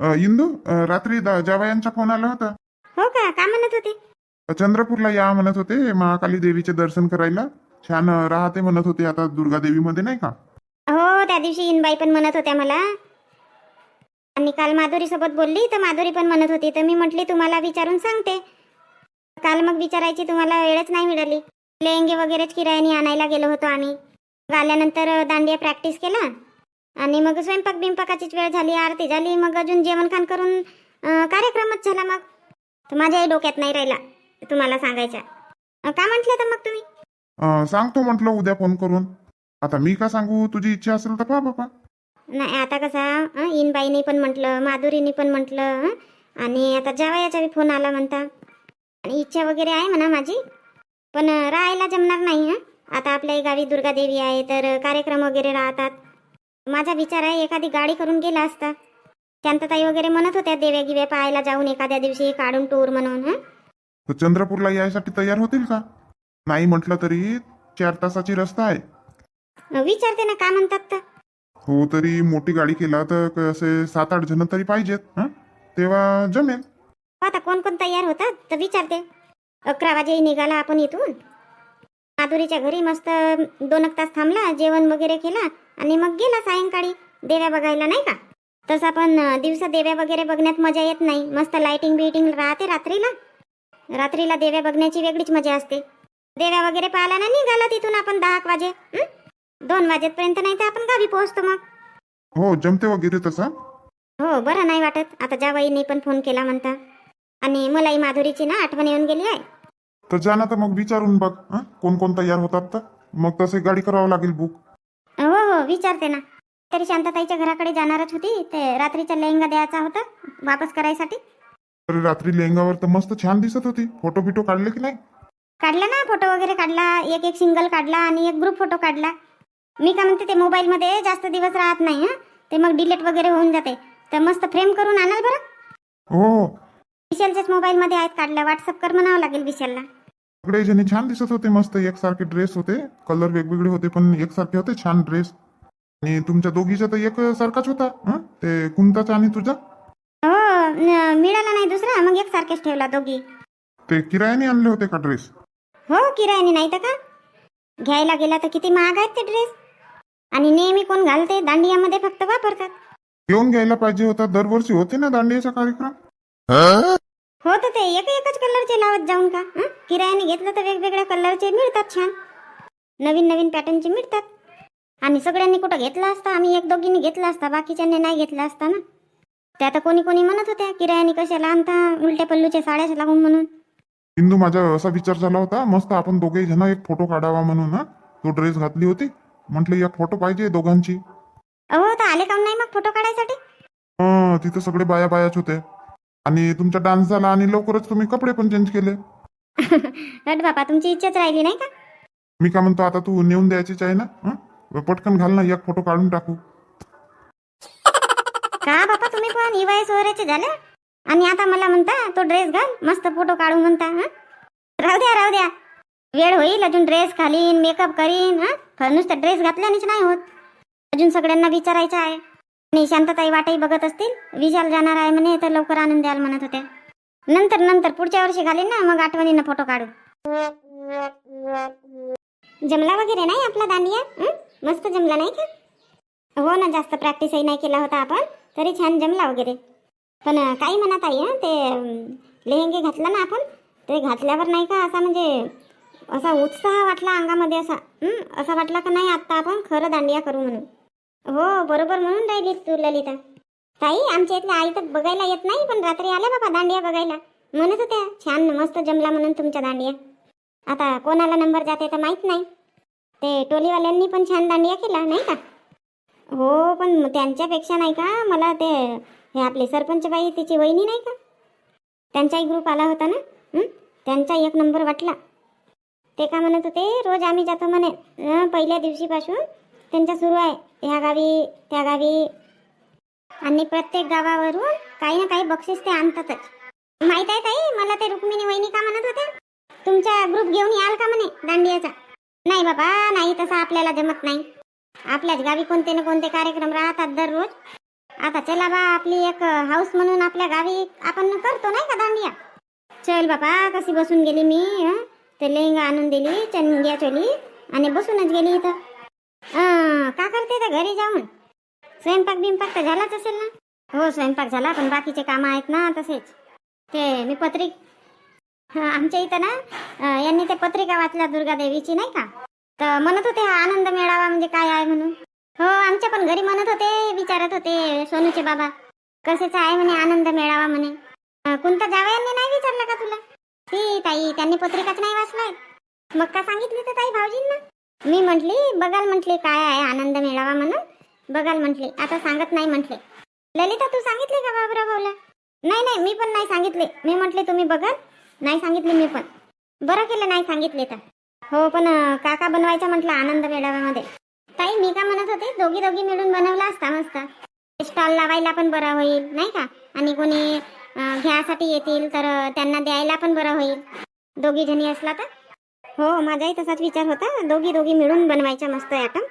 अ, इंदू अ, रात्री दा- जावयांचा फोन आला होता. हो का? का म्हणत होते? चंद्रपूरला या म्हणत होते महाकाली देवीचे दर्शन करायला. छान अ, राहते म्हणत होते आता दुर्गा देवीमध्ये नाही का? हो त्या दिवशी इनबाई पण म्हणत होत्या मला. आणि काल माधुरी सोबत बोलली तर माधुरी पण म्हणत होती. तर मी म्हटली तुम्हाला विचारून सांगते. काल मग विचारायची तुम्हाला वेळच नाही मिळाली. लेंगे वगैरेच किरायाने आणायला गेलो होतो आम्ही. आल्यानंतर दांडिया प्रॅक्टिस केला. आणि मग स्वयंपाक बिंपाकाचीच वेळ झाली आरती झाली मग अजून जेवण खाण करून कार्यक्रमच झाला मग. तर माझ्याही डोक्यात नाही राहिला तुम्हाला सांगायचा. का म्हटलं तर मग तुम्ही? सांगतो म्हटलं उद्या फोन करून. आता मी का सांगू? तुझी इच्छा असेल तर पहा बाबा. नाही आता कसा इनबाईने पण म्हटलं माधुरीने पण म्हटलं आणि आता जावयाचा बी फोन आला म्हणता. आणि इच्छा वगैरे आहे म्हणा माझी. पण राहायला जमणार नाही आता आपल्या गावी दुर्गादेवी आहे तर कार्यक्रम वगैरे राहतात. माझा विचार आहे एखादी गाडी करून गेला असता. शांतताई वगैरे म्हणत होत्या देव्या गिव्या पाहायला जाऊन एखाद्या दिवशी काढून टूर म्हणून हं? तर चंद्रपूरला यायसाठी तयार होतील का? नाही म्हटलं तरी चार तासाची रस्ता आहे. विचारते ना का म्हणतात तर? हो तरी मोठी गाडी केला तर कसे सात आठ जण तरी पाहिजेत हं? तेव्हा जमेल. आता कोण कोण तयार होतात? तर विचारते. अकरा वाजे निघाला आपण इथून. माधुरीच्या घरी मस्त दोन एक तास थांबला जेवण वगैरे केला आणि मग गेला सायंकाळी देव्या बघायला नाही का? तसं आपण अं, दिवसा देव्या वगैरे बघण्यात मजा येत नाही. मस्त लाइटिंग बिटिंग राहते रात्रीला. रात्रीला देव्या बघण्याची वेगळीच मजा असते. देव्या वगैरे पाहायला नाही निघाला तिथून आपण दहा वाजे? दोन वाजेपर्यंत नाही तर आपण गावी पोहोचतो मग. हो जमते वगैरे तसं. हो बरं नाही वाटत. आता जावाईने पण फोन केला म्हणता. आणि मलाही माधुरीची ना आठवण येऊन गेली आहे. तर जा ना तर मग विचारून बघ हं? कोण कोण तयार होतात तर? मग तसे गाडी करावं लागेल बुक हो हो विचारते ना. तरी शांतताईच्या घराकडे जाणारच होती. ते रात्रीचा लेहंगा द्यायचा होता वापस करायसाठी. तर रात्री लेहंगावर तर मस्त छान दिसत होती. फोटो बिटो काढले की नाही? काढला ना फोटो वगैरे काढला. एक एक सिंगल काढला आणि एक ग्रुप फोटो काढला. मी का म्हणते ते मोबाईलमध्ये जास्त दिवस राहत नाही हं? ते मग डिलीट वगैरे होऊन जाते. तर मस्त फ्रेम करून आणाल बरं? हो हो. विशालच्याच मोबाईलमध्ये आहेत काढल्या. व्हॉट्सअप कर म्हणावं लागेल विशालला. सगळे जणी छान दिसत होते मस्त एकसारखे ड्रेस होते. कलर वेगवेगळे होते पण एकसारखे होते छान ड्रेस आणि तुमच्या दोघीचा तर एक सारखाच होता हं? ते कुंताचा आणि तुझा? हो न- मिळाला नाही दुसरा मग एक सारखेच ठेवला दोघी. ते किरायाने आणले होते का ड्रेस हो किरायाने नाही तर का? घ्यायला गेला तर किती महाग आहेत ते ड्रेस आणि नेहमी कोण घालते? दांडियामध्ये फक्त वापरतात. घेऊन घ्यायला पाहिजे होता दरवर्षी होते ना दांडियाचा कार्यक्रम? हो तर ते एक एकच कलरचे लावत जाऊन का? हं? किरायाने घेतलं तर वेगवेगळ्या कलरचे मिळतात छान. नवीन नवीन पॅटर्नचे मिळतात. आणि सगळ्यांनी कुठं घेतला असता? आम्ही एक दोघींनी घेतला असता. बाकीच्यांनी नाही घेतला असता ना? त्या तर कोणी कोणी म्हणत होत्या किरायाने कशाला आणता उलट्या पल्लूच्या साड्याच लावून म्हणून. हिंदू माझा असा विचार झाला होता मस्त आपण दोघे जण एक फोटो काढावा म्हणून हा? तो ड्रेस घातली होती? म्हटलं एक फोटो पाहिजे दोघांची. अहो तर आले काऊन नाही मग फोटो काढायसाठी? हं, तिथं सगळे बाया बायाच होते. आणि तुमचा डान्स झाला आणि लवकरच तुम्ही कपडे पण चेंज केले. हट बापा तुमची इच्छाच राहिली नाही का? मी काय म्हणतो आता तू नेऊन द्यायचीच आहे ना? हं? पटकन घाल ना एक फोटो काढून टाकू. का बापा तुम्ही पण इवाय सोहऱ्याचे झाले? आणि आता मला म्हणता तो ड्रेस घाल मस्त फोटो काढू म्हणता हं? राहू द्या राहू द्या. वेळ होईल अजून ड्रेस घालीन मेकअप करीन हा? नुसतं ड्रेस घातल्यानेच नाही होत. अजून सगळ्यांना विचारायचं आहे. आणि शांतताई वाटही बघत असतील. विशाल जाणार आहे म्हणे तर लवकर आणून द्याल म्हणत होत्या. नंतर नंतर पुढच्या वर्षी घालीन ना मग आठवणीनं फोटो काढू. जमला वगैरे नाही आपला दांडिया मस्त जमला नाही का? हो ना जास्त प्रॅक्टिसही नाही केला होता आपण तरी छान जमला वगैरे. पण काही म्हणत आहे ते लेहंगे घातला ना आपण ते घातल्यावर नाही का असा म्हणजे असा उत्साह वाटला अंगामध्ये असा. असा वाटला का नाही आत्ता आपण खरं दांडिया करू म्हणून. हो बरोबर म्हणून राहिली तू ललिता. ताई आमच्या इथल्या आई तर बघायला येत नाही पण रात्री आल्या बाबा दांडिया बघायला. म्हणत होत्या छान मस्त जमला म्हणून तुमच्या दांडिया. आता कोणाला नंबर जाते तर माहीत नाही. ते टोलीवाल्यांनी पण छान दांडिया केला नाही का? हो पण त्यांच्यापेक्षा नाही का मला ते हे आपले सरपंच बाई तिची वहिनी नाही का? त्यांचाही ग्रुप आला होता ना? त्यांचा एक नंबर वाटला. ते का म्हणत होते रोज आम्ही जातो म्हणे. पहिल्या दिवशीपासून त्यांचा सुरू आहे. ह्या गावी त्या गावी. आणि प्रत्येक गावावरून काही ना काही बक्षीस ते आणतातच. माहीत आहे ताई मला ते रुक्मिणी वहिनी का म्हणत होत्या? तुमचा ग्रुप घेऊन याल का म्हणे दांडियाचा? नाही बाबा नाही तसं आपल्याला जमत नाही. आपल्याच गावी कोणते ना कोणते कार्यक्रम राहतात दररोज. आता चला बा आपली एक हाऊस म्हणून आपल्या गावी आपण करतो नाही का दांडिया? चल बाबा कशी बसून गेली मी ते लेहंगा आणून दिली चंग्या चोली आणि बसूनच गेली इथं. का करते तर घरी जाऊन? स्वयंपाक बिंपाक तर झालाच असेल ना? हो स्वयंपाक झाला पण बाकीचे कामं आहेत ना तसेच. ते मी पत्रिक आमच्या इथं ना यांनी ते पत्रिका वाचल्या दुर्गा देवीची नाही का? तर म्हणत होते हा आनंद मेळावा म्हणजे काय आहे म्हणून? हो आमच्या पण घरी म्हणत होते विचारत होते सोनूचे बाबा कसेचा आहे म्हणे आनंद मेळावा म्हणे? कोणता कोणता जावयांनी नाही विचारलं का तुला? ती ताई त्यांनी पत्रिकाच नाही वाचलाय. मग का सांगितली तर ताई भाऊजींना? मी म्हटली बघाल म्हटली काय आहे? आनंद मेळावा म्हणून बघाल म्हटली. आता सांगत नाही म्हटले. ललिता तू सांगितले का बाबरा भाऊला? नाही नाही मी पण नाही सांगितले. मी म्हटले तुम्ही बघाल. नाही सांगितले मी पण. बरं केलं नाही सांगितले तर. हो पण काका बनवायचा म्हटलं आनंद मेळाव्यामध्ये. ताई मी का म्हणत होते? दोघी दोघी मिळून बनवला असता मस्त. स्टॉल लावायला पण बरं होईल नाही का? आणि कोणी घ्यायसाठी घ्यासाठी येतील तर त्यांना द्यायला पण बरं होईल. दोघी जणी असला तर. हो माझाही तसाच विचार होता. दोघी दोघी मिळून बनवायच्या मस्त आयटम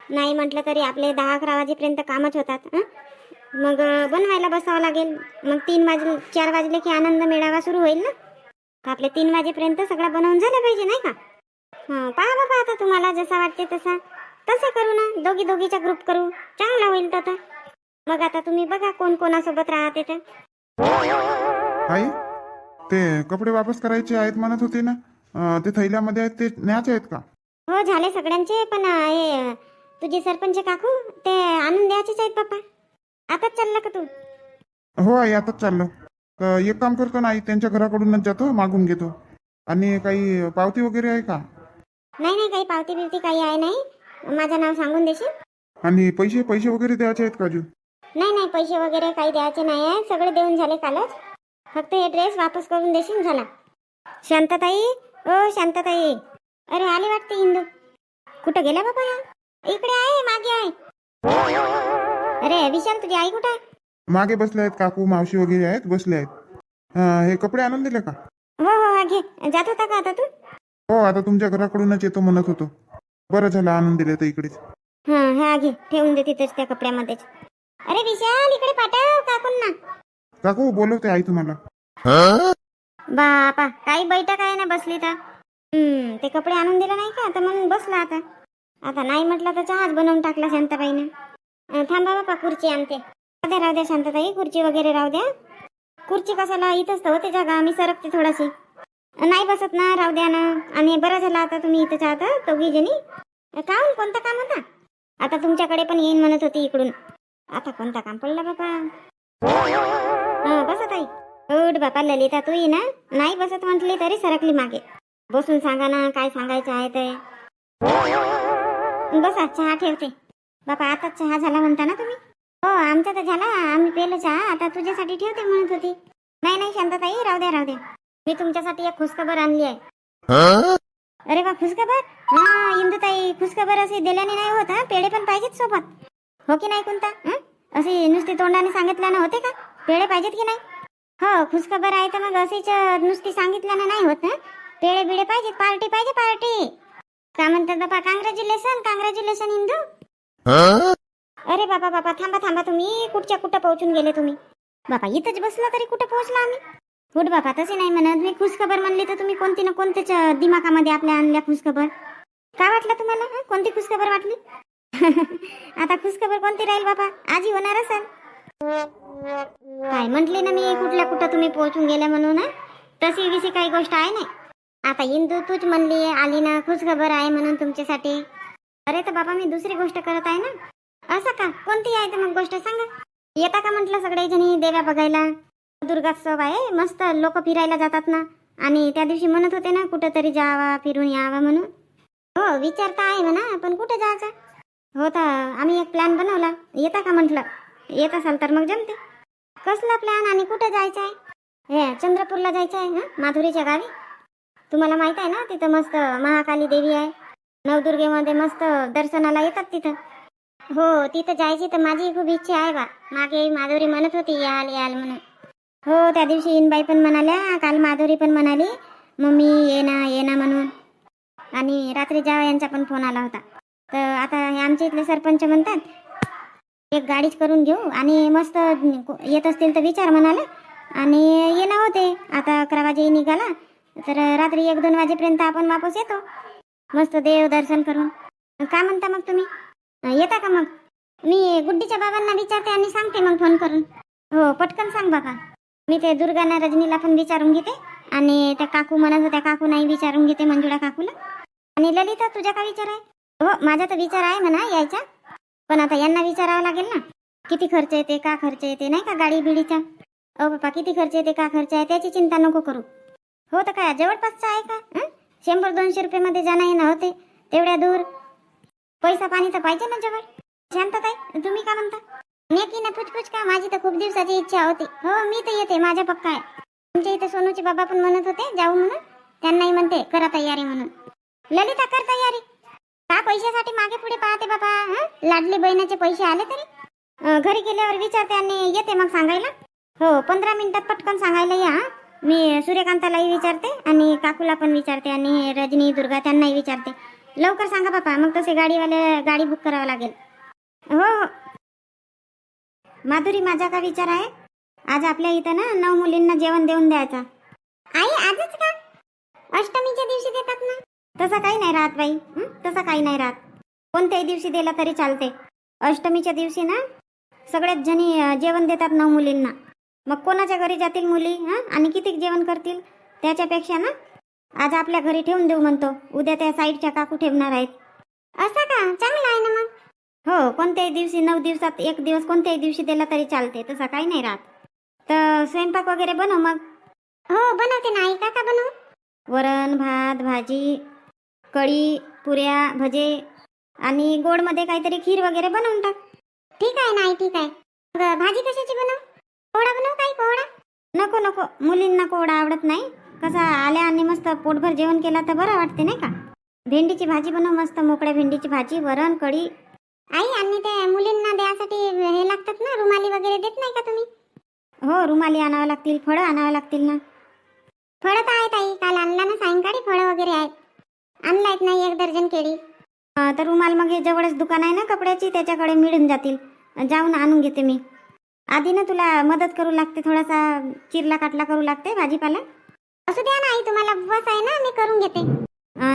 नाही म्हटलं तरी आपले दहा अकरा वाजेपर्यंत कामच होतात मग बनवायला बसावं लागेल. मग तीन वाजले चार वाजले की आनंद मेळावा सुरू होईल ना? आपले तीन वाजेपर्यंत सगळं बनवून झालं पाहिजे नाही का? हं, पहा बाबा आता तुम्हाला जसा वाटते तसा. तसं करू ना. दोघी दोघीचा ग्रुप करू. चांगला होईल तर. मग आता तुम्ही बघा कोण कोणासोबत राहते तर. आई ते कपडे वापस करायचे आहेत म्हणत होते ना? अं, ते थैल्यामध्ये आहेत ते न्यायचे आहेत का? हो झाले सगळ्यांचे पण अं, हे तुझे सरपंच काकू ते आणून द्यायचेच आहेत बाप्पा आताच चालला का तू? हो आई आताच चाललो. तर एक काम करतो ना आई त्यांच्या घराकडूनच जातो मागून घेतो. आणि काही पावती वगैरे आहे का? नाही नाही काही पावती बिवती काही आहे नाही. माझं नाव सांगून देशील? आणि पैसे पैसे वगैरे द्यायचे आहेत का अजून? नाही नाही पैसे वगैरे काही द्यायचे नाही आहे. सगळे देऊन झाले कालच. फक्त हे ड्रेस वापस करून देशील झाला. शांतताई ओ शांतताई. अरे आली वाटते इंदू. कुठं गेला बाबा या इकडे आहे मागे आहे. अरे विशाल तुझी आई कुठं आहे? मागे बसले आहेत काकू मावशी वगैरे आहेत बसले आहेत. अं, हे कपडे आणून दिले का? हो हो हा घे. जात होता का आता तू? हो आता तुमच्या घराकडूनच येतो म्हणत होतो. बरं झालं आणून दिले तर इकडेच. हा हा घे. ठेवून दे तिथेच त्या कपड्यामध्येच. अरे विशाल इकडे पाठव काकूंना. काकू बोलवते आई तुम्हाला. बापा काही बैठक आहे ना बसली तर? हम्म ते कपडे आणून दिले नाही का? तर मग बसला आता. आता नाही म्हटलं तर चहाच बनवून टाकला शांताबाईनं. थांबा बापा खुर्ची आणते. राहू द्या राहू द्या शांताताई खुर्ची वगैरे राहू द्या. खुर्ची कशाला? इथंच तर होते जागा मी सरकते थोडाशी. नाही बसत ना राहू द्या ना. आणि बरं झालं आता तुम्ही इथं आहात दोघी जणी. काम कोणतं काम होता? आता तुमच्याकडे पण येईन म्हणत होती इकडून. आता कोणता काम पडला बापा? हा बसा ताई. उठ बापा ललिता तू ये ना नाही बसत म्हटली तरी सरकली मागे. बसून सांगा ना काय सांगायचं आहे ते. बसा चहा ठेवते. बापा आता चहा झाला म्हणता ना तुम्ही? हो आमचा तर झाला. आम्ही पेलो चहा. आता तुझ्यासाठी ठेवते म्हणत होती. नाही नाही शांतताई राहू द्या राहू द्या. मी तुमच्यासाठी एक खुशखबर आणली आहे. अरे वा खुशखबर हा इंदुताई खुशखबर अशी दिल्याने नाही होत हा? पेढे पण पाहिजेत सोबत. हो की नाही कोणता? अशी नुसती तोंडाने सांगितल्यानं होते का? पेढे पाहिजेत की नाही? हो खुशखबर आहे तर मग अशीच अं, नुसती सांगितल्यानं नाही होत ना? पेढे बिडे पाहिजेत पार्टी पाहिजे पार्टी. का म्हणतात बाबा काँग्रॅच्युलेशन काँग्रॅच्युलेशन इंदू. अरे बाबा बाबा थांबा थांबा तुम्ही. कुठच्या कुठं पोहोचून गेले तुम्ही? बाबा इथंच बसला तरी कुठं पोहोचला आम्ही? गुड बाबा तसे नाही म्हणत. मी खुशखबर म्हणली तर तुम्ही कोणती ना कोणत्याच अं, दिमागामध्ये आपल्या आणल्या खुशखबर? काय वाटलं तुम्हाला? कोणती खुशखबर वाटली? आता खुशखबर कोणती राहील बाबा आजी होणार असेल. काय म्हटली ना मी कुठल्या कुठं तुम्ही पोहोचून गेल्या म्हणून तशी विषयी काही गोष्ट आहे नाही. आता इंदू तूच म्हणली आली ना खुशखबर आहे म्हणून तुमच्यासाठी. अरे तर बाबा मी दुसरी गोष्ट करत आहे ना. असं का? कोणती आहे तर मग गोष्ट सांगा. येता का म्हटलं सगळे जणी देव्या बघायला? दुर्गात्सव आहे मस्त लोक फिरायला जातात ना. आणि त्या दिवशी म्हणत होते ना कुठंतरी जावा फिरून यावा म्हणून. हो विचार तर आहे म्हणा पण कुठं जायचं? हो तर आम्ही एक प्लॅन बनवला. येता का म्हटलं? येत असाल तर मग जमते कसला प्लॅन आणि कुठं जायचं आहे हे चंद्रपूरला जायचं आहे ना माधुरीच्या गावी? तुम्हाला माहीत आहे ना तिथं मस्त महाकाली देवी आहे. नवदुर्गेमध्ये मस्त दर्शनाला येतात तिथं. हो तिथं जायची तर माझी खूप इच्छा आहे बा. मागे माधुरी म्हणत होती याल याल म्हणून. हो त्या दिवशी इनबाई पण म्हणाल्या काल माधुरी पण म्हणाली मम्मी ये ना ये ना म्हणून. आणि रात्री जावा यांचा पण फोन आला होता. तर आता हे आमच्या इथले सरपंच म्हणतात एक गाडीच करून घेऊ. आणि मस्त येत असतील तर विचार म्हणाले. आणि येणं होते. आता अकरा वाजे निघाला. तर रात्री एक दोन वाजेपर्यंत आपण वापस येतो. मस्त देव दर्शन करून. काय म्हणता मग तुम्ही? येता का मग? मी गुड्डीच्या बाबांना विचारते आणि सांगते मग फोन करून. हो पटकन सांग बाबा. मी ते दुर्गाना रजनीला पण विचारून घेते. आणि त्या काकू म्हणत होत्या काकू नाही विचारून घेते मंजुळा काकूला. आणि ललिता तुझा काय विचार आहे? हो माझा तर विचार आहे म्हणा यायचा. पण आता यांना विचारावं लागेल ना. किती खर्च येते का खर्च येते नाही का गाडी बिडीचा? अहो बापा किती खर्च येते का खर्च आहे त्याची चिंता नको करू. हो तर काय जवळपासचा आहे का? शंभर दोनशे रुपये जाणं येणं होते. तेवढ्या दूर. पैसा पाणी तर पाहिजे ना जवळ. शांतताई तुम्ही का म्हणता? नेकी ना फुचफुच का? माझी तर खूप दिवसाची इच्छा होती. हो मी तर येते माझा पक्का आहे. तुमच्या इथे सोनूचे बाबा पण म्हणत होते जाऊ म्हणून. त्यांनाही म्हणते करा तयारी म्हणून. ललिता कर तयारी. का पैशासाठी मागे पुढे पाहते बाबा लाडली बहिणीचे पैसे आले तरी? घरी गेल्यावर विचारते आणि येते मग सांगायला. हो पंधरा मिनिटात पटकन सांगायला या मी सूर्यकांतालाही विचारते आणि काकूला पण विचारते आणि रजनी दुर्गा त्यांनाही विचारते. लवकर सांगा बापा मग तसे गाडीवाले गाडी बुक करावं लागेल. हो हो. माधुरी माझा का विचार आहे? आज आपल्या इथं ना नऊ मुलींना जेवण देऊन द्यायचा. आई आजच का? अष्टमीच्या दिवशी देतात ना? तसं काही नाही राहत बाई? तसं काही नाही राहत. कोणत्याही दिवशी दिला तरी चालते. अष्टमीच्या दिवशी ना सगळ्याच जणी जेवण देतात नऊ मुलींना. मग कोणाच्या घरी जातील मुली हं? आणि किती जेवण करतील? त्याच्यापेक्षा ना आज आपल्या घरी ठेवून देऊ म्हणतो. उद्या त्या साईडच्या काकू ठेवणार आहेत. असं का? चांगलं आहे ना मग. हो कोणत्याही दिवशी नऊ दिवसात एक दिवस कोणत्याही दिवशी दिला तरी चालते. तसं काही नाही राहत. तर स्वयंपाक वगैरे बनव मग. हो बनवते ना. आई का बनवू. वरण भात भाजी. कढी पुऱ्या भजे आणि गोडमध्ये काहीतरी खीर वगैरे बनवून टाक. ठीक आहे ना ठीक आहे. मग भाजी कशाची बनव? कोवडा बनव काही कोवडा? नको नको. मुलींना कोवडा आवडत नाही. कसा आल्या आणि मस्त पोटभर जेवण केला तर बरं वाटते नाही का? भेंडीची भाजी बनव मस्त मोकळ्या भेंडीची भाजी वरण कढी. आई आणि ते मुलींना द्यासाठी हे लागतात ना रुमाली वगैरे देत नाही का तुम्ही? हो रुमाली आणावं लागतील फळं आणावं लागतील ना. फळं तर आहेत आई काल आणला ना आहेत आणलायत नाही एक दर्जन केळी. तर रुमाल मग जवळच दुकान आहे ना कपड्याची त्याच्याकडे मिळून जातील. जाऊन आणून घेते मी. आधी ना तुला मदत करू लागते थोडासा चिरला काटला करू लागते भाजीपाला. असू द्या ना आई तुम्हाला उपवास आहे ना मी करून घेते.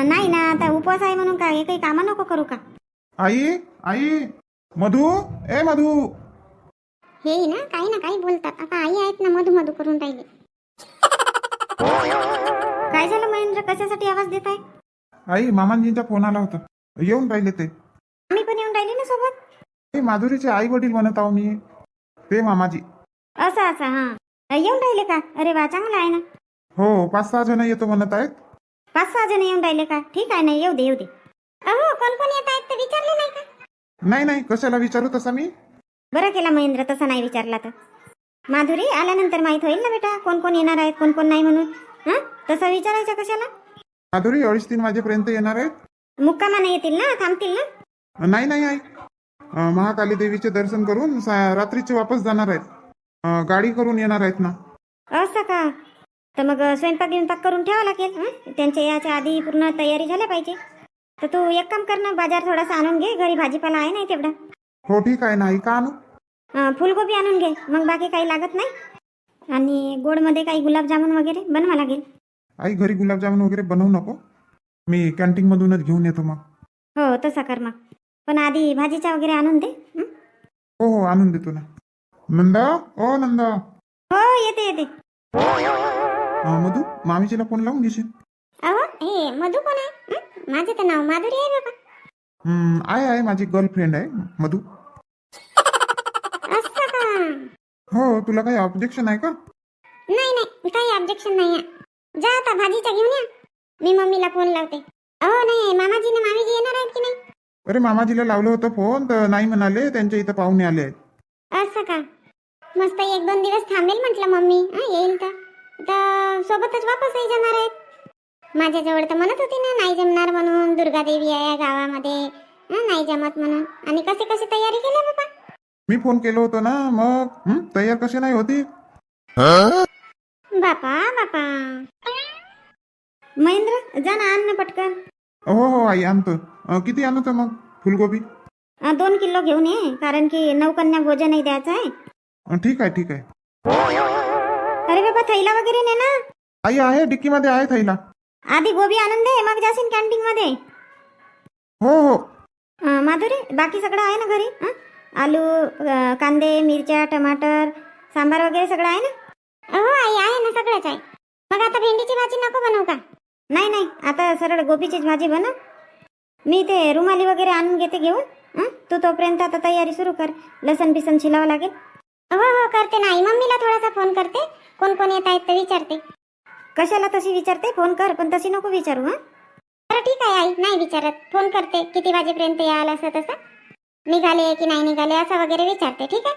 नाही ना आता उपवास आहे म्हणून काय हे काही कामं नको करू का? आई आई मधू ए मधू. हे ना काही ना काही बोलतात. आता आई आहेत ना मधू मधू करून राहिले. काय झालं महेंद्र कशासाठी आवाज देत आहे? आई मामांजींचा फोन आला होता. येऊन राहिले ते. आम्ही पण येऊन राहिले ना सोबत? हे माधुरीचे आई वडील म्हणत आहो मी. ते मामाजी. असं असं हा. येऊन राहिले का? अरे वा चांगलं आहे ना. हो पाच सहा जण येतो म्हणत आहेत. पाच सहा जण येऊन राहिले का? ठीक आहे ना येऊ दे येऊ दे. अहो कोण कोण येत आहेत ते विचारले नाही का? नाही नाही कशाला विचारू तसा मी? बरं केला महेंद्र तसा नाही विचारला तर. माधुरी आल्यानंतर माहीत होईल ना बेटा कोण कोण येणार आहेत कोण कोण नाही म्हणून. हा? तसं विचारायचं कशाला? माधुरी अडीच तीन वाजेपर्यंत येणार आहेत? मुक्कामानं येतील ना? थांबतील ना? नाही नाही आई. अं, महाकाली देवीचे दर्शन करून सा- रात्रीचे वापस जाणार आहेत. अं, गाडी करून येणार आहेत ना? असं का? तर मग स्वयंपाक गिंपाक करून ठेवा लागेल हं? त्यांच्या याच्या आधी पूर्ण तयारी झाल्या पाहिजे. तर तू एक काम कर ना बाजार थोडासा आणून घे. घरी भाजीपाला आहे नाही तेवढा. हो ठीक आहे ना आई. का आणू? अं, फुलगोबी आणून घे. मग बाकी काही लागत नाही. आणि गोडमध्ये काही गुलाबजामुन वगैरे बनवा लागेल. आई घरी गुलाबजामुन वगैरे बनवू नको. मी कॅन्टीन मधूनच घेऊन येतो मग. हो तसा कर मग. पण आधी भाजीचा वगैरे आणून दे हं? हो हो आणून देतो ना. नंदा ओ नंदा. हो येते येते. अं, मधू मामीजीला फोन लावून घेशील? अहो हे मधू कोण आहे? हं? माझं तर नाव माधुरी आहे बाबा. हम्म, आहे आहे माझी गर्लफ्रेंड आहे मधू. असं का? हो तुला काही ऑब्जेक्शन आहे का? नाही नाही काही ऑब्जेक्शन नाही आहे. जा आता भाजीचा घेऊन या. मी मम्मीला फोन लावते. अहो नाही मामाजी ना मामीजी येणार आहेत की नाही? अरे मामाजीला लावलं होतं फोन तर नाही म्हणाले त्यांच्या इथं पाहुणे आले आहेत. असं का? मस्त एक दोन दिवस थांबेल म्हटलं मम्मी. हं, येईल तर. तर सोबतच वापसही जाणार आहेत. माझ्याजवळ तर म्हणत होती ना नाही जमणार म्हणून दुर्गादेवी आहे या गावामध्ये. हं, नाही जमत म्हणून. आणि कसे कसे तयारी केली बाबा? मी फोन केलं होतं ना मग हं, तयार कसे नाही होती? बापा बापा. महेंद्र जा ना आण ना पटकन. हो हो आई आणतो. अं, किती आणतो मग? फुलगोबी? अं, दोन किलो घेऊन ये कारण की नौकन्या भोजनही द्यायचं आहे. अं, ठीक आहे ठीक आहे. अरे बाबा थैला वगैरे ने ना? आई आहे डिक्कीमध्ये आहे थैला. आधी गोबी आणून दे मग जाशील कॅन्टीन मध्ये हो हो. अं, माधुरी बाकी सगळं आहे ना घरी? आलू अं, कांदे मिरच्या टमाटर सांबार वगैरे सगळं आहे ना? हो आई आहे ना सगळंच आहे. मग आता भेंडीची भाजी नको बनवू का? नाही नाही आता सरळ गोबीचीच भाजी बनव मी ते रुमाली वगैरे आणून घेते घेऊन. हं? तू तोपर्यंत आता तयारी सुरू कर. लसण बिसन शिलावं लागेल. हो हो करते नाही मम्मीला थोडासा फोन करते. कोण कोण येत आहेत ते विचारते. कशाला तशी विचारते? फोन कर पण तशी नको विचारू हां? बरं ठीक आहे आई. नाही विचारत. फोन करते. किती वाजेपर्यंत याल असं तसं? निघाले की नाही निघाले असं वगैरे विचारते ठीक आहे?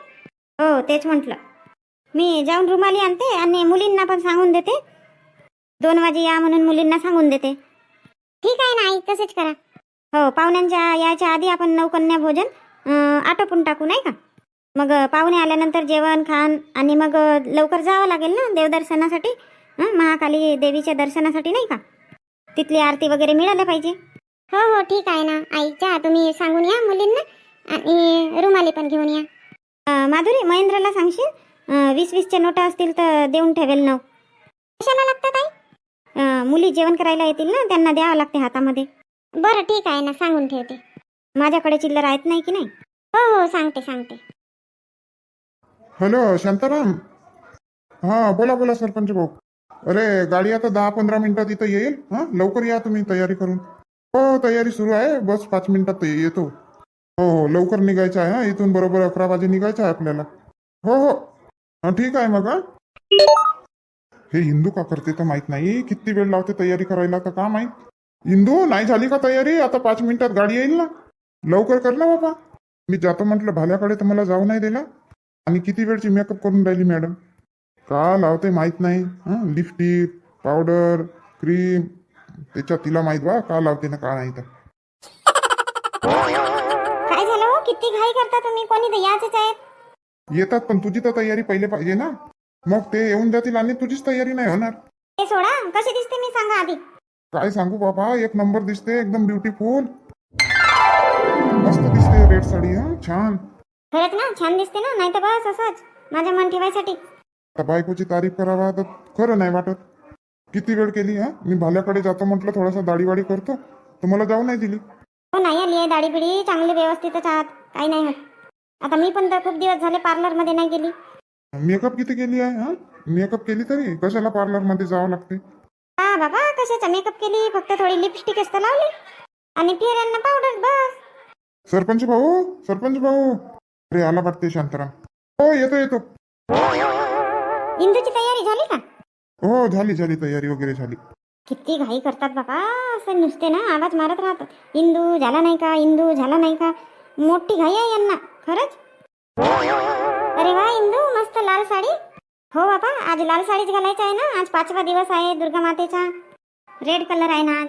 हो तेच म्हटलं. मी जाऊन रुमाली आणते आणि मुलींना पण सांगून देते. दोन वाजे या म्हणून मुलींना सांगून देते. ठीक आहे ना आई तसेच करा. हो पाहुण्यांच्या यायच्या आधी आपण नवकन्या भोजन आटोपून टाकू नाही का? मग पाहुणे आल्यानंतर जेवण खाण आणि मग लवकर जावं लागेल ना देवदर्शनासाठी? महाकाली देवीच्या दर्शनासाठी नाही का? तिथली आरती वगैरे मिळालं पाहिजे. हो हो ठीक आहे ना. आईच्या तुम्ही सांगून या मुलींना आणि रुमाली पण घेऊन या. माधुरी महेंद्रला सांगशील? वीस वीसच्या नोटा असतील तर देऊन ठेवेल नऊ. कशाला लागतात आई? अं, मुली जेवण करायला येतील ना त्यांना द्यावं लागते हातामध्ये. बरं ठीक आहे ना सांगून ठेवते. माझ्याकडे चिल्लर आहेत नाही की नाही? हो हो सांगते सांगते. हॅलो शांताराम. हा बोला बोला सरपंच भाऊ. अरे गाडी आता दहा पंधरा मिनिटात इथं येईल? हा लवकर या तुम्ही तयारी करून. हो तयारी सुरू आहे. बस पाच मिनिटात येतो. हो हो लवकर निघायचं आहे हा. इथून बरोबर अकरा वाजे निघायचं आहे आपल्याला. हो हो. हा ठीक आहे मग हे. हिंदू का करते तर माहीत नाही. किती वेळ लावते तयारी करायला तर का माहीत? हिंदू नाही झाली का तयारी? आता पाच मिनिटात गाडी येईल ना? लवकर कर ना बाबा. मी जातो म्हटलं भाल्याकडे तर मला जाऊ नाही दिला. आणि किती वेळची मेकअप करून राहिली मॅडम का लावते माहीत नाही. हं लिपस्टिक पावडर क्रीम त्याच्यात तिला माहीत बा का लावते ना का नाही तर. काय झालं हो? किती घाई करता तुम्ही? कोणी तर याचेच आहेत येतात पण तुझी तर तयारी पहिले पाहिजे ना. मग ते येऊन जातील आणि तुझीच तयारी नाही होणार. सोडा कशी दिसते मी सांगा आधी. काय सांगू बाबा एक नंबर दिसते एकदम ब्युटीफुल मस्त दिसते रेड साडी हा छान. खरंच ना छान दिसते ना नाही तर बस असंच माझं मन ठेवायसाठी. आता बायकोची तारीफ करावा तर खरं नाही वाटत. किती वेळ केली हा? मी भाल्याकडे जातो म्हटलं थोडासा दाढीवाडी करतो. तर मला जाऊ नाही दिली. हो नाही आली आहे दाढी बिडी चांगली व्यवस्थितच आहात काही नाही होत. आता मी पण तर खूप दिवस झाले पार्लरमध्ये नाही गेली. मेकअप किती केली आहे हा? मेकअप केली तरी? कशाला पार्लरमध्ये जावं लागते? हा बाबा कशाचा मेकअप केली? फक्त थोडी लिपस्टिक असतं लावली. आणि पिअरांना पावडर बस. सरपंच भाऊ सरपंच भाऊ. अरे आला वाटते शांताराम. हो येतो येतो. इंदूची तयारी झाली का? हो झाली झाली. तयारी वगैरे झाली. किती घाई करतात बाबा असं नुसते ना आवाज मारत राहतात. इंदू झाला नाही का? इंदू झाला नाही का? मोठी घाई आहे यांना खरंच? अरे वा इंदू मस्त लाल साडी. हो बाबा आज लाल साडीच घालायचं आहे ना? आज पाचवा दिवस आहे दुर्गा मातेचा. रेड कलर आहे ना आज.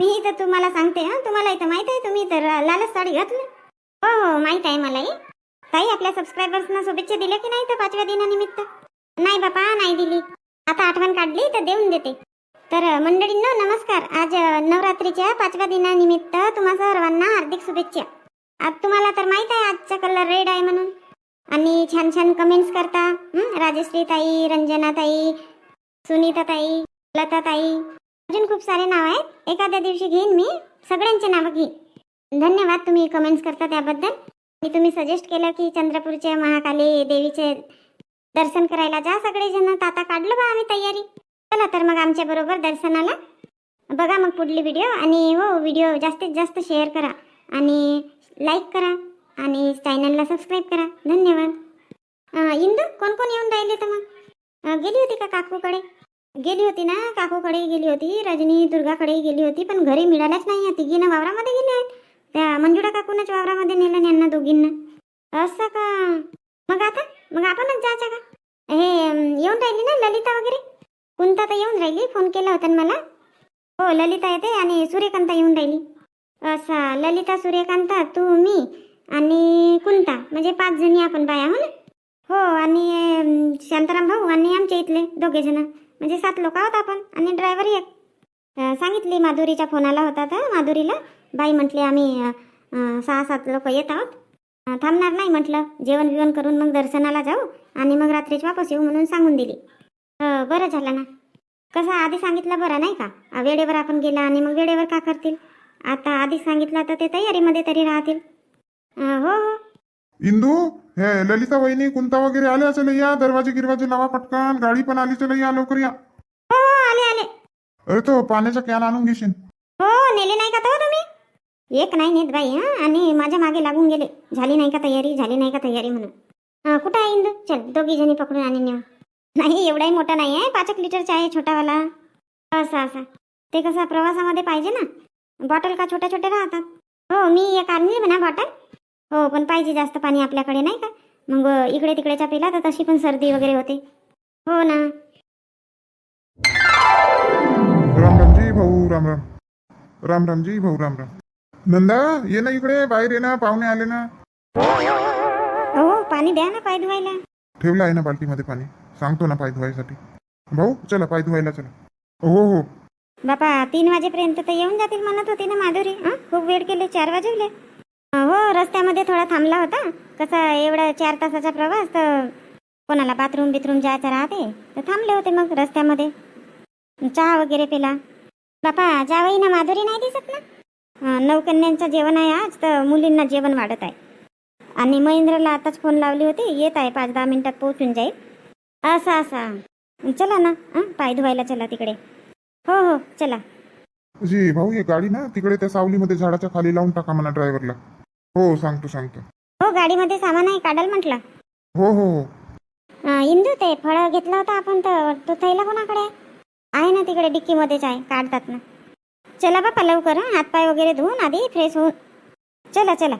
मी तर तुम्हाला सांगते हा तुम्हाला इथं माहीत आहे तुम्ही तर लालच साडी घातली. हो हो माहीत आहे मलाही. ताई आपल्या सबस्क्रायबर्सना शुभेच्छा दिल्या की नाही तर पाचव्या दिनानिमित्त? नाही बापा नाही दिली. आता आठवण काढली तर देऊन देते. तर मंडळींनो नमस्कार. आज नवरात्रीच्या पाचव्या दिनानिमित्त तुम्हा सर्वांना हार्दिक शुभेच्छा. आज तुम्हाला तर माहीत आहे आजचा कलर रेड आहे म्हणून. आणि छान छान कमेंट्स करता. राजश्री ताई रंजना ताई सुनीता ताई लता ताई. अजून खूप सारे नाव आहेत. एखाद्या दिवशी घेईन मी. सगळ्यांचे नावं घेईन. धन्यवाद तुम्ही कमेंट्स करता त्याबद्दल. आणि तुम्ही सजेस्ट केलं की चंद्रपूरचे महाकाली देवीचे दर्शन करायला जा सगळेजण. आता काढलं बा आम्ही तयारी. चला तर मग आमच्या बरोबर दर्शनाला. बघा मग पुढली व्हिडिओ आणि हो व्हिडिओ जास्तीत जास्त शेअर करा. आणि लाईक करा आणि चॅनलला सबस्क्राईब करा. धन्यवाद. इंदू कोण कोण येऊन राहिले तर मग? गेली होती का काकूकडे? गेली होती ना काकूकडे गेली होती रजनी दुर्गाकडे गेली होती पण घरी मिळाल्याच नाही तिघीनं वावरामध्ये गेले आहेत. त्या मंजुळा काकूनच वावरामध्ये नेलं यांना दोघींना. असं का? मग आता? मग आपणच जायचं का? हे येऊन राहिली ना ललिता वगैरे? कोणता तर येऊन राहिली फोन केला होता मला. हो ललिता येते आणि सूर्यकांता येऊन राहिली. असा ललिता सूर्यकांता तू मी आणि कुंता म्हणजे पाच जणी आपण बाया हो ना? हो आणि शांताराम भाऊ आणि आमच्या इथले दोघे जण. म्हणजे सात लोक आहोत आपण आणि ड्रायव्हर एक. सांगितली माधुरीच्या फोन आला होता तर माधुरीला. बाई म्हटली आम्ही सहा सात लोक येत आहोत. थांबणार नाही म्हटलं. जेवण बिवण करून मग दर्शनाला जाऊ आणि मग रात्रीच वापस येऊ म्हणून सांगून दिली. बरं झालं ना. कसं आधी सांगितलं बरं नाही का? वेळेवर आपण गेला आणि मग वेळेवर का करतील? आता आधी सांगितलं तर ते तयारीमध्ये तरी राहतील. अं, हो हो. इंदू हे ललिता वहिनी कुंता वगैरे आले असेल या दरवाजे गिरवाजे लावा पटकन गाडी पण आली चला या लवकर या. हो हो आले आले. अरे तो पाण्याचा कॅन आणून घेशील. हो नेले नाही का तो तुम्ही? एक नाही नेत बाई हा? आणि माझ्या मागे लागून गेले. झाली नाही का तयारी झाली नाही का तयारी म्हणून. अं, कुठं आहे इंदू? चल दोघी जणी पकडून आणि नेऊ. नाही एवढाही मोठा नाही आहे. पाच एक लिटरचा आहे छोटावाला. असं असं. ते कसं प्रवासामध्ये पाहिजे ना? बॉटल का छोट्या छोट्या राहतात? हो मी एक आणली म्हणा बॉटल. हो पण पाहिजे जास्त पाणी आपल्याकडे नाही का? मग इकडे तिकडेच्या पिला तर तशी पण सर्दी वगैरे होते. हो ना. राम रामजी भाऊ राम राम. राम रामजी भाऊ राम राम. नंदा ये ना इकडे बाहेर ये ना पाहुणे आले ना. हो पाणी द्या ना पाय धुवायला. ठेवलं आहे ना बाल्टीमध्ये पाणी. सांगतो ना पाय धुवायसाठी. भाऊ चला पाय धुवायला चला. हो हो. बापा तीन वाजेपर्यंत तर येऊन जातील म्हणत होती ना माधुरी खूप वेळ केले चार वाजवले. हो रस्त्यामध्ये थोडा थांबला होता. कसा एवढा चार तासाचा प्रवास तर कोणाला बाथरूम बिथरूम जायचं राहते तर थांबले होते मग रस्त्यामध्ये. चहा वगैरे पिला. बापा जावई ना माधुरी नाही दिसत ना? नवकन्यांचं जेवण आहे आज तर मुलींना जेवण वाढत आहे. आणि महेंद्रला आताच फोन लावली होती येत आहे पाच दहा मिनिटात पोहोचून जाईल. असा असा. चला ना पाय धुवायला चला तिकडे. हो हो चला. जी भाऊ ही गाडी ना तिकडे त्या सावलीमध्ये झाडाच्या खाली लावून टाका म्हणा ड्रायव्हरला. हो सांगतो सांगतो. हो गाडीमध्ये सामान आहे काढाल म्हटलं. हो हो हो. अं, इंदू ते फळं घेतलं होतं आपण तर तो थैला कोणाकडे? आहे? आहे ना तिकडे डिक्कीमध्येच आहे काढतात ना. चला बापा लवकर हं? हातपाय वगैरे धुवून आधी फ्रेश होऊन. चला चला.